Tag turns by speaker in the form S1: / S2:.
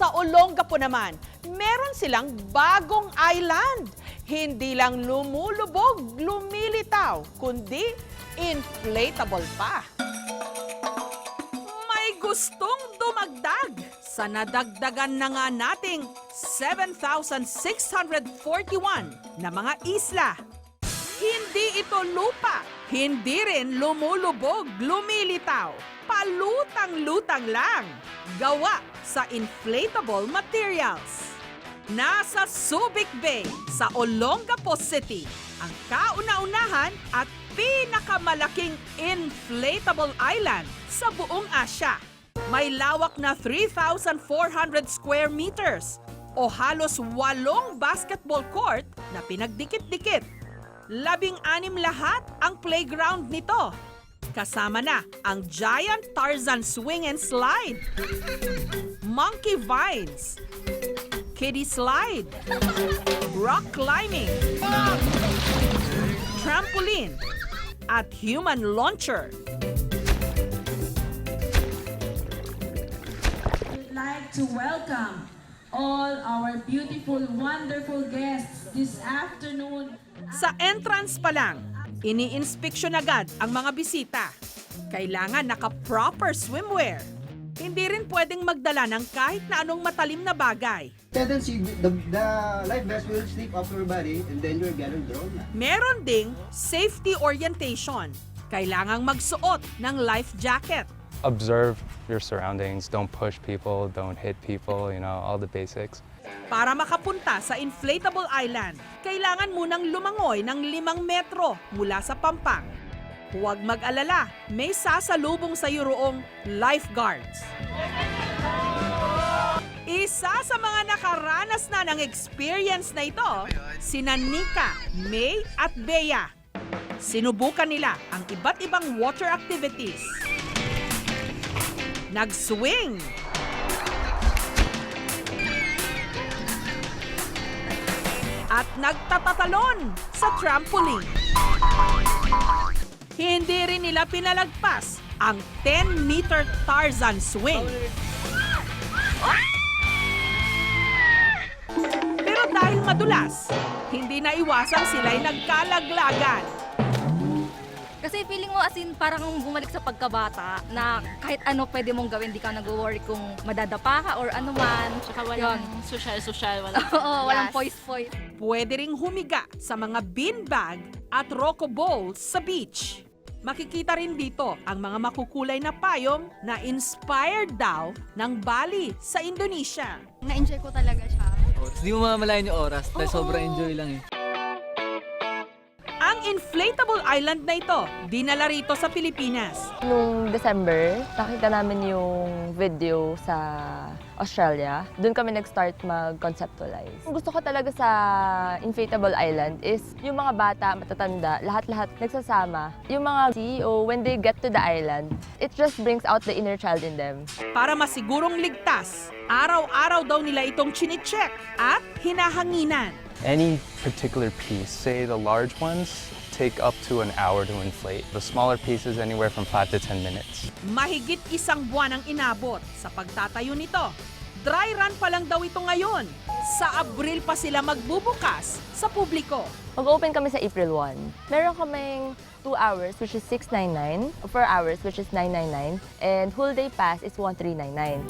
S1: Sa Olongapo naman, meron silang bagong island. Hindi lang lumulubog, lumilitaw, kundi inflatable pa. May gustong dumagdag sa nadagdagan na nga nating 7,641 na mga isla. Hindi ito lupa, hindi rin lumulubog, lumilitaw. Palutang-lutang lang. Gawa sa inflatable materials. Nasa Subic Bay sa Olongapo City, ang kauna-unahan at pinakamalaking inflatable island sa buong Asya. May lawak na 3,400 square meters o halos walong basketball court na pinagdikit-dikit. Labing-anim lahat ang playground nito. Kasama na ang Giant Tarzan Swing and Slide, Monkey Vines, Kiddie Slide, Rock Climbing, Trampoline, at Human Launcher.
S2: would like to welcome all our beautiful, wonderful guests this afternoon.
S1: Sa entrance pa lang, ini-inspeksyon agad ang mga bisita. Kailangan naka-proper swimwear. Hindi rin pwedeng magdala ng kahit na anong matalim na bagay.
S3: tendency, the, the life vest will slip off your body and then you're getting drawn.
S1: Meron ding safety orientation. Kailangang magsuot ng life jacket.
S4: Observe your surroundings. Don't push people. Don't hit people. You know all the basics.
S1: Para makapunta sa inflatable island, kailangan munang lumangoy ng limang metro mula sa pampang. Huwag mag-alala, may sasalubong sa iyo roong lifeguards. Isa sa mga nakaranas na ng experience na ito, sina Nika, May at Bea. Sinubukan nila ang iba't ibang water activities. Nag-swing, at nagtatatalon sa trampoline. Hindi rin nila pinalagpas ang 10-meter Tarzan swing. Pero dahil madulas, hindi na iwasang sila'y nagkalaglagan.
S5: Kasi feeling mo as in parang bumalik sa pagkabata na kahit ano pwede mong gawin, di ka nag-worry kung madadapa ka or ano man.
S6: Tsaka walang social-social, walang
S5: Oo, walang
S6: gas.
S5: poise-poise.
S1: Pwede ring humiga sa mga beanbag at rocco bowls sa beach. Makikita rin dito ang mga makukulay na payong na inspired daw ng Bali sa Indonesia.
S5: Na-enjoy ko talaga siya.
S7: Hindi mo mamalayan yung oras dahil
S5: Oo.
S7: sobrang enjoy lang eh.
S1: Ang inflatable island na ito, dinala rito sa Pilipinas.
S8: Nung December, nakita namin yung video sa Australia. Doon kami nag-start mag-conceptualize. Ang gusto ko talaga sa Inflatable Island is yung mga bata, matatanda, lahat-lahat nagsasama. Yung mga CEO, when they get to the island, it just brings out the inner child in them.
S1: Para masigurong ligtas, araw-araw daw nila itong chinicheck at hinahanginan.
S4: Any particular piece, say the large ones, take up to an hour to inflate. The smaller pieces, anywhere from five to ten minutes.
S1: Mahigit isang buwan ang inabot sa pagtatayo nito. Dry run pa lang daw ito ngayon. Sa Abril pa sila magbubukas sa publiko.
S8: Mag-open kami sa April 1. Meron kaming 2 hours, which is 699, 4 hours, which is 999, and whole day pass is 1399.